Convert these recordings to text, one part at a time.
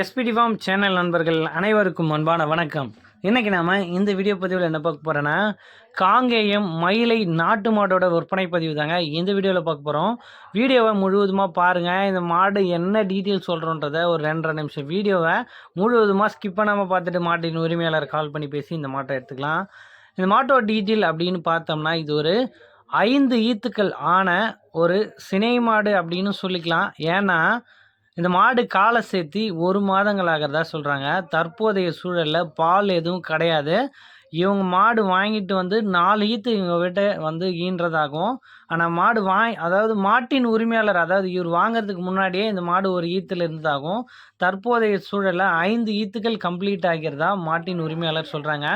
SPD form channel நண்பர்கள் அனைவருக்கும் அன்பான வணக்கம். இன்றைக்கி நாம் இந்த வீடியோ பதிவில் என்ன பார்க்க போகிறோன்னா காங்கேயம் மயிலை நாட்டு மாடோட விற்பனை பதிவு தாங்க. இந்த வீடியோவில் பார்க்க போகிறோம் வீடியோவை முழுவதுமாக பாருங்கள் இந்த மாடு என்ன டீட்டெயில் சொல்கிறோன்றத ஒரு ரெண்டரை நிமிஷம் வீடியோவை முழுவதுமாக ஸ்கிப் பண்ணாமல் பார்த்துட்டு மாட்டின் உரிமையாளர் கால் பண்ணி பேசி இந்த மாட்டை எடுத்துக்கலாம். இந்த மாட்டோட டீட்டெயில் அப்படின்னு பார்த்தோம்னா இது ஒரு ஐந்து ஈத்துக்கள் ஆன ஒரு சினை மாடு அப்படின்னு சொல்லிக்கலாம். ஏன்னா இந்த மாடு காலை சேர்த்தி ஒரு மாதங்கள் ஆகிறதா சொல்கிறாங்க தற்போதைய சூழலில் பால் எதுவும் கிடையாது. இவங்க மாடு வாங்கிட்டு வந்து நாலு ஈத்து இவங்க கிட்ட வந்து ஈன்றதாகும் ஆனால் மாடு வாங்கி அதாவது மாட்டின் உரிமையாளர் அதாவது இவர் வாங்குறதுக்கு முன்னாடியே இந்த மாடு ஒரு ஈத்தில் இருந்ததாகும் தற்போதைய சூழலில் ஐந்து ஈத்துக்கள் கம்ப்ளீட் ஆகிறதா மாட்டின் உரிமையாளர் சொல்கிறாங்க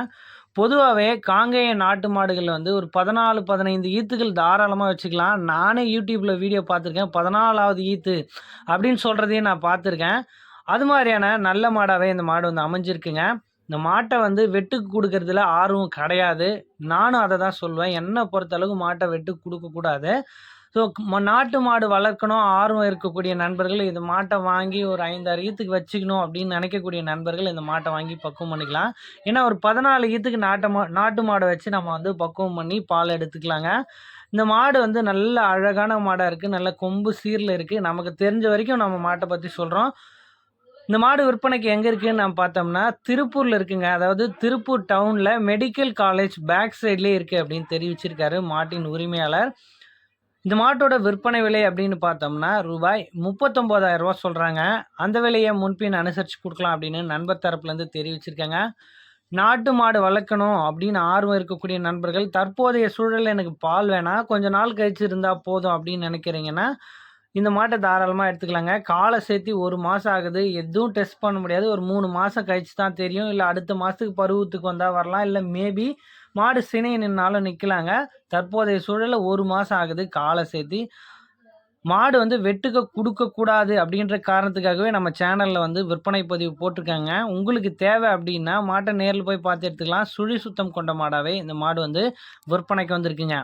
பொதுவாகவே காங்கேய நாட்டு மாடுகள் வந்து ஒரு பதினாலு பதினைந்து ஈத்துகள் தாராளமாக வச்சுக்கலாம். நானே யூடியூப்பில் வீடியோ பார்த்துருக்கேன். பதினாலாவது ஈத்து அப்படின்னு சொல்கிறதையும் நான் பார்த்துருக்கேன். அது மாதிரியான நல்ல மாடாகவே இந்த மாடு வந்து அமைஞ்சிருக்குங்க. இந்த மாட்டை வந்து வெட்டுக்கு கொடுக்கறதுல ஆர்வம் கிடையாது. நானும் அதை தான் சொல்லுவேன் என்னை பொறுத்தளவுக்கு மாட்டை வெட்டுக்கு கொடுக்கக்கூடாது. ஸோ நாட்டு மாடு வளர்க்கணும் ஆர்வம் இருக்கக்கூடிய நண்பர்கள் இந்த மாட்டை வாங்கி ஒரு ஐந்தாறு ஈத்துக்கு வச்சுக்கணும் அப்படின்னு நினைக்கக்கூடிய நண்பர்கள் இந்த மாட்டை வாங்கி பக்குவம் பண்ணிக்கலாம். ஏன்னா ஒரு பதினாலு ஈத்துக்கு நாட்டு மா நாட்டு மாடை வச்சு நம்ம வந்து பக்குவம் பண்ணி பால் எடுத்துக்கலாங்க. இந்த மாடு வந்து நல்ல அழகான மாடாக இருக்குது நல்ல கொம்பு சீரில் இருக்குது நமக்கு தெரிஞ்ச வரைக்கும் நம்ம மாட்டை பற்றி சொல்கிறோம் இந்த மாடு விற்பனைக்கு எங்கே இருக்குதுன்னு நம்ம பார்த்தோம்னா திருப்பூரில் இருக்குங்க. அதாவது திருப்பூர் டவுனில் மெடிக்கல் காலேஜ் பேக் சைட்லேயே இருக்குது அப்படின்னு தெரிவிச்சிருக்காரு மாட்டின் உரிமையாளர். இந்த மாட்டோட விற்பனை விலை அப்படின்னு பார்த்தோம்னா ரூபாய் முப்பத்தொம்போதாயிரம் ரூபா சொல்கிறாங்க அந்த விலையை முன்பின் அனுசரித்து கொடுக்கலாம் அப்படின்னு நண்பர் தரப்புலேருந்து தெரிவிச்சிருக்காங்க. நாட்டு மாடு வளர்க்கணும் அப்படின்னு ஆர்வம் இருக்கக்கூடிய நண்பர்கள் தற்போதைய சூழலில் எனக்கு பால் வேணாம் கொஞ்ச நாள் கழிச்சு இருந்தால் போதும் அப்படின்னு நினைக்கிறீங்கன்னா இந்த மாட்டை தாராளமாக எடுத்துக்கலாங்க. காலை சேர்த்து ஒரு மாதம் ஆகுது. எதுவும் டெஸ்ட் பண்ண முடியாது. ஒரு மூணு மாதம் கழிச்சு தான் தெரியும். இல்லை அடுத்த மாதத்துக்கு பருவத்துக்கு வந்தால் வரலாம். இல்லை மேபி மாடு சினை நின்னாலும் நிற்கலாங்க தற்போதைய சூழலில் ஒரு மாதம் ஆகுது காலை சேர்த்து. மாடு வந்து வெட்டுக்க கொடுக்கக்கூடாது அப்படின்ற காரணத்துக்காகவே நம்ம சேனலில் வந்து விற்பனை பதிவு போட்டிருக்காங்க. உங்களுக்கு தேவை அப்படின்னா மாட்டை நேரில் போய் பார்த்து எடுத்துக்கலாம். சுழி சுத்தம் கொண்ட மாடாவே இந்த மாடு வந்து விற்பனைக்கு வந்திருக்குங்க.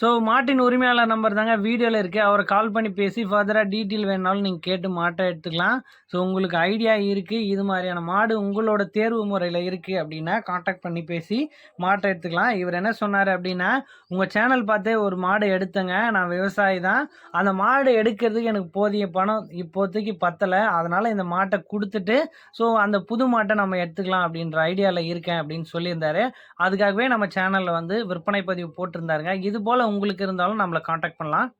ஸோ மாட்டின் உரிமையாளர் நம்பர் தாங்க வீடியோவில் இருக்குது அவரை கால் பண்ணி பேசி ஃபர்தராக டீட்டெயில் வேணாலும் நீங்கள் கேட்டு மாட்டை எடுத்துக்கலாம். ஸோ உங்களுக்கு ஐடியா இருக்குது இது மாதிரியான மாடு உங்களோட தேர்வு முறையில் இருக்குது அப்படின்னா காண்டாக்ட் பண்ணி பேசி மாட்டை எடுத்துக்கலாம். இவர் என்ன சொன்னார் அப்படின்னா உங்கள் சேனல் பார்த்தே ஒரு மாடு எடுத்தங்க. நான் விவசாயி தான். அந்த மாடு எடுக்கிறதுக்கு எனக்கு போதிய பணம் இப்போதைக்கு பத்தலை. அதனால் இந்த மாட்டை கொடுத்துட்டு ஸோ அந்த புது மாட்டை நம்ம எடுத்துக்கலாம் அப்படின்ற ஐடியாவில் இருக்கேன் அப்படின்னு சொல்லியிருந்தாரு. அதுக்காகவே நம்ம சேனலில் வந்து விற்பனை பதிவு போட்டிருந்தாருங்க. இது போல் உங்களுக்கு இருந்தாலும் நம்மளை காண்டாக்ட் பண்ணலாம்.